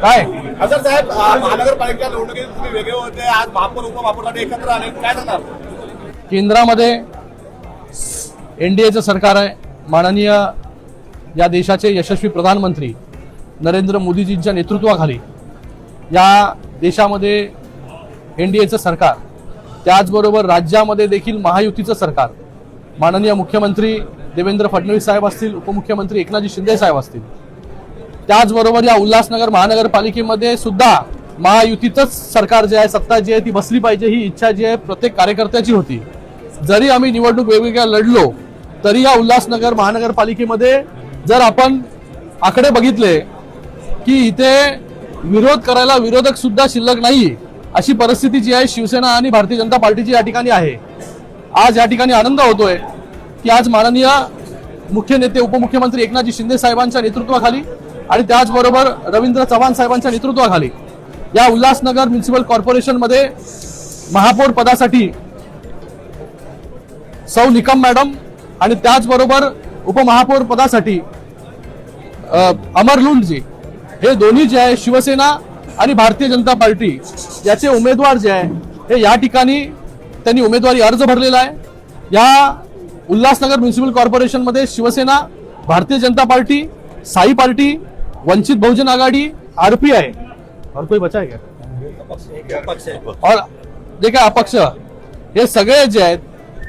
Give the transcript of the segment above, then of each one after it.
काय? खासदार साहेब महानगरपालिका निवडणुकीत तुम्ही वेगळे होते. आज महापौर उपमहापौरसाठी एकत्र आले. काय सांगणार केंद्रामध्ये एनडीएचं सरकार आहे. माननीय या देशाचे यशस्वी प्रधानमंत्री नरेंद्र मोदीजींच्या नेतृत्वाखाली या देशामध्ये एन डी एचं सरकार त्याचबरोबर राज्यामध्ये देखील महायुतीचं सरकार माननीय मुख्यमंत्री देवेंद्र फडणवीस साहेब असतील उपमुख्यमंत्री एकनाथजी शिंदे साहेब असतील त्याचबरोबर या उल्हासनगर महानगरपालिकेमध्ये सुद्धा महायुतीचंच सरकार जे आहे सत्ता जी आहे ती बसली पाहिजे ही इच्छा जी आहे प्रत्येक कार्यकर्त्याची होती. जरी आम्ही निवडणूक वेगवेगळ्या लढलो तरी या उल्हासनगर महानगरपालिकेमध्ये जर आपण आकडे बघितले की इथे विरोध करायला विरोधक सुद्धा शिल्लक नाही अशी परिस्थिती जी आहे शिवसेना आणि भारतीय जनता पार्टीची या ठिकाणी आहे. आज या ठिकाणी आनंद होतोय की आज माननीय मुख्य नेते उपमुख्यमंत्री एकनाथजी शिंदे साहेबांच्या नेतृत्वाखाली आणि त्याचबरोबर रवींद्र चव्हाण साहेबांच्या नेतृत्वाखाली या उल्हासनगर म्युन्सिपल कॉर्पोरेशनमध्ये महापौर पदासाठी सौ निकम मॅडम आणि त्याचबरोबर उपमहापौर पदासाठी अमर लुंडजी. हे दोन्ही जे आहे शिवसेना आणि भारतीय जनता पार्टी याचे उमेदवार जे आहे हे या ठिकाणी त्यांनी उमेदवारी अर्ज भरलेला आहे. या Ulhasnagar municipal कॉर्पोरेशनमध्ये Shivsena Bharatiya Janata party Sai party Vanchit Bahujan Aghadi RPI और कोई बचा है क्या? और जे काय अपक्ष. हे सगळे जे आहेत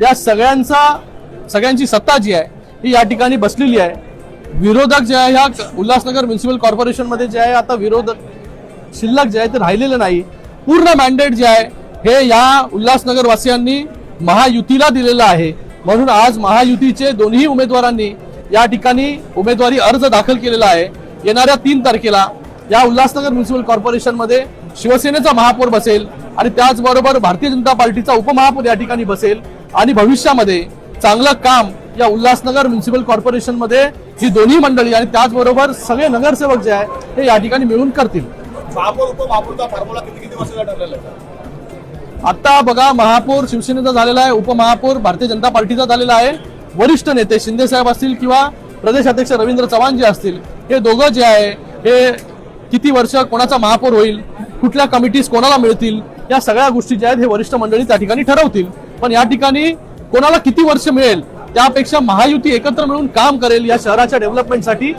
या सगळ्यांचा सगळ्यांची सत्ता जी आहे ही या ठिकाणी बसलेली आहे. विरोधक जे आहे ह्या उल्हासनगर म्युन्सिपल कॉर्पोरेशनमध्ये जे आहे आता विरोधक शिल्लक जे आहे ते राहिलेलं नाही. पूर्ण मॅन्डेट जे आहे हे या उल्हासनगर वासियांनी महायुतीला दिलेलं आहे. म्हणून आज महायुतीचे दोन्ही उमेदवारांनी या ठिकाणी उमेदवारी अर्ज दाखल केलेला आहे. येणाऱ्या तीन तारखेला या उल्हासनगर म्युन्सिपल कॉर्पोरेशनमध्ये शिवसेनेचा महापौर बसेल आणि त्याचबरोबर भारतीय जनता पार्टीचा उपमहापौर या ठिकाणी बसेल आणि भविष्यामध्ये चांगलं काम या उल्हासनगर म्युन्सिपल कॉर्पोरेशनमध्ये ही दोन्ही मंडळी आणि त्याचबरोबर सगळे नगरसेवक जे आहे हे या ठिकाणी मिळून करतील. महापौर उपमहापौरचा फॉर्म्युला किती किती वर्षाचा ठरलेला आहे? आता बघा महापौर शिवसेनेचा झालेला आहे उपमहापौर भारतीय जनता पार्टीचा झालेला आहे. वरिष्ठ नेते शिंदे साहेब असतील किंवा प्रदेश अध्यक्ष रवींद्र चव्हाण जे असतील हे दोघं जे आहे हे किती वर्ष कोणाचा महापौर होईल कुठल्या कमिटीज कोणाला मिळतील या सगळ्या गोष्टी ज्या आहेत हे वरिष्ठ मंडळी त्या ठिकाणी ठरवतील. पण या ठिकाणी कोणाला किती वर्ष मिळेल त्यापेक्षा महायुती एकत्र मिळून काम करेल या शहराच्या डेव्हलपमेंटसाठी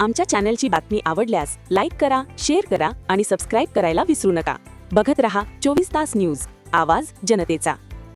आमच्या चॅनलची बातमी आवडल्यास लाईक करा शेअर करा आणि सबस्क्राईब करायला विसरू नका. बघत रहा चोवीस तास न्यूज आवाज जनतेचा.